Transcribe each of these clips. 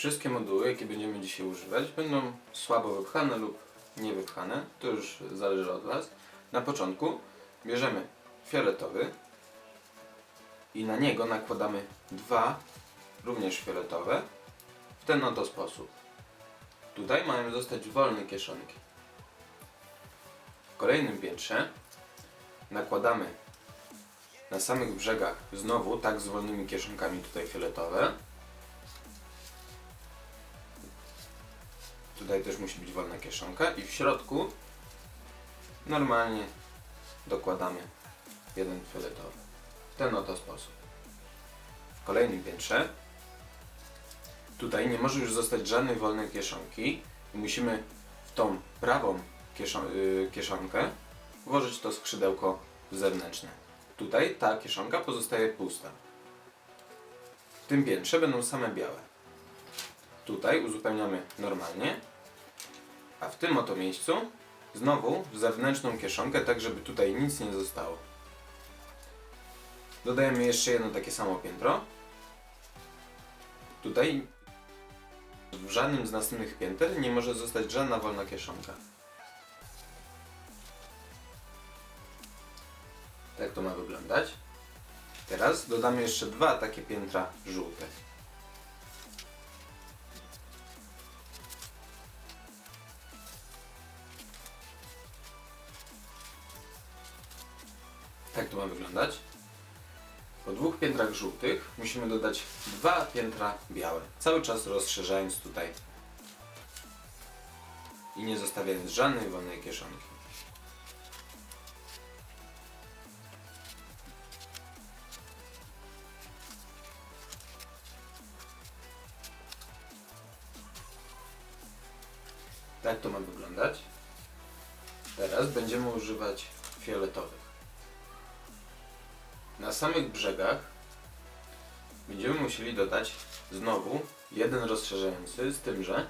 Wszystkie moduły, jakie będziemy dzisiaj używać, będą słabo wypchane lub niewypchane. To już zależy od Was. Na początku bierzemy fioletowy i na niego nakładamy dwa również fioletowe w ten oto sposób. Tutaj mają zostać wolne kieszonki. W kolejnym piętrze nakładamy na samych brzegach znowu tak z wolnymi kieszonkami tutaj fioletowe. Tutaj też musi być wolna kieszonka i w środku normalnie dokładamy jeden fioletowy. W ten oto sposób. W kolejnym piętrze tutaj nie może już zostać żadnej wolnej kieszonki i musimy w tą prawą y, kieszonkę włożyć to skrzydełko zewnętrzne. Tutaj ta kieszonka pozostaje pusta. W tym piętrze będą same białe. Tutaj uzupełniamy normalnie, a w tym oto miejscu znowu zewnętrzną kieszonkę, tak żeby tutaj nic nie zostało. Dodajemy jeszcze jedno takie samo piętro. Tutaj w żadnym z następnych pięter nie może zostać żadna wolna kieszonka. Tak to ma wyglądać. Teraz dodamy jeszcze dwa takie piętra żółte. Tak to ma wyglądać. Po dwóch piętrach żółtych musimy dodać dwa piętra białe. Cały czas rozszerzając tutaj i nie zostawiając żadnej wolnej kieszonki. Tak to ma wyglądać. Teraz będziemy używać fioletowych. Na samych brzegach będziemy musieli dodać znowu jeden rozszerzający, z tym, że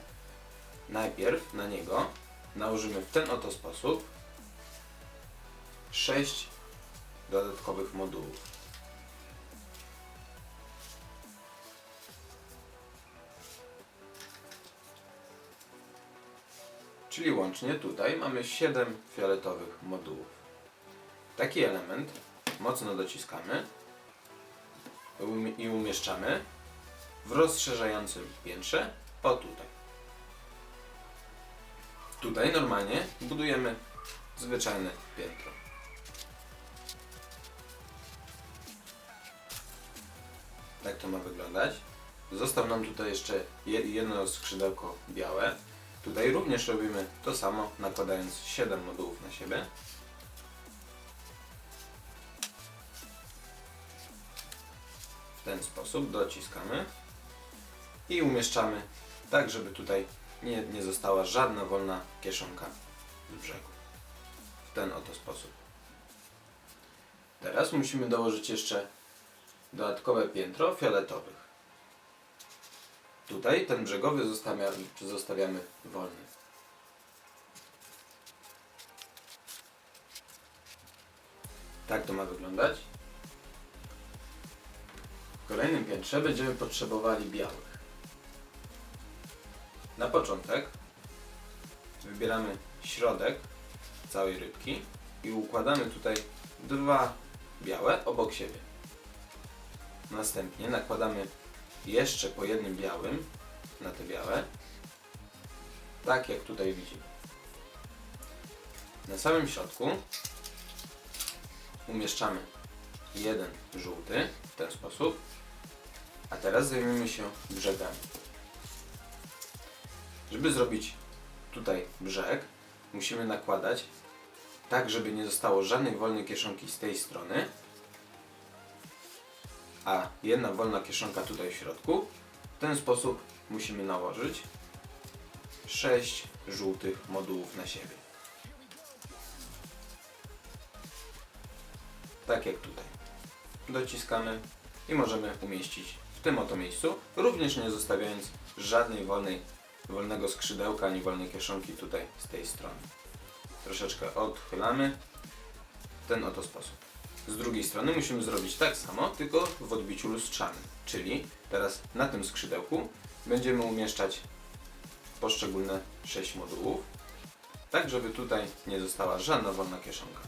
najpierw na niego nałożymy w ten oto sposób 6 dodatkowych modułów. Czyli łącznie tutaj mamy 7 fioletowych modułów. Taki element mocno dociskamy i umieszczamy w rozszerzającym piętrze, o tutaj. Tutaj normalnie budujemy zwyczajne piętro. Tak to ma wyglądać. Został nam tutaj jeszcze je- jedno skrzydełko białe. Tutaj również robimy to samo, nakładając 7 modułów na siebie. Ten sposób dociskamy i umieszczamy tak, żeby tutaj nie, nie została żadna wolna kieszonka z brzegu. W ten oto sposób. Teraz musimy dołożyć jeszcze dodatkowe piętro fioletowych. Tutaj ten brzegowy zostawiamy, zostawiamy wolny. Tak to ma wyglądać. Kolejnym piętrze będziemy potrzebowali białych. Na początek wybieramy środek całej rybki i układamy tutaj dwa białe obok siebie. Następnie nakładamy jeszcze po jednym białym na te białe, tak jak tutaj widzimy. Na samym środku umieszczamy jeden żółty w ten sposób, a teraz zajmiemy się brzegami. Żeby zrobić tutaj brzeg, musimy nakładać tak, żeby nie zostało żadnej wolnej kieszonki z tej strony, a jedna wolna kieszonka tutaj w środku. W ten sposób musimy nałożyć 6 żółtych modułów na siebie. Tak jak tutaj. Dociskamy i możemy umieścić w tym oto miejscu, również nie zostawiając żadnej wolnej, wolnego skrzydełka ani wolnej kieszonki tutaj z tej strony. Troszeczkę odchylamy w ten oto sposób. Z drugiej strony musimy zrobić tak samo, tylko w odbiciu lustrzanym. Czyli teraz na tym skrzydełku będziemy umieszczać poszczególne 6 modułów, tak żeby tutaj nie została żadna wolna kieszonka.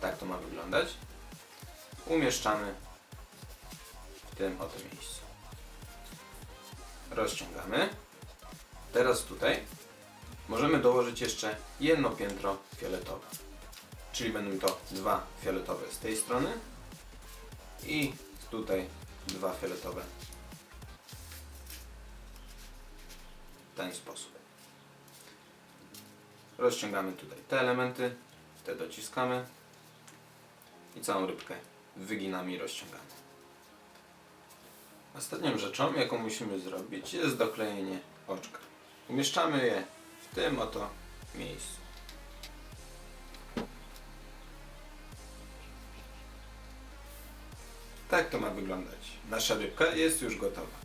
Tak to ma wyglądać. Umieszczamy w tym oto miejscu. Rozciągamy. Teraz tutaj możemy dołożyć jeszcze jedno piętro fioletowe. Czyli będą to dwa fioletowe z tej strony i tutaj dwa fioletowe w ten sposób. Rozciągamy tutaj te elementy, te dociskamy i całą rybkę wyginamy i rozciągamy. Ostatnią rzeczą, jaką musimy zrobić, jest doklejenie oczka. Umieszczamy je w tym oto miejscu. Tak to ma wyglądać. Nasza rybka jest już gotowa.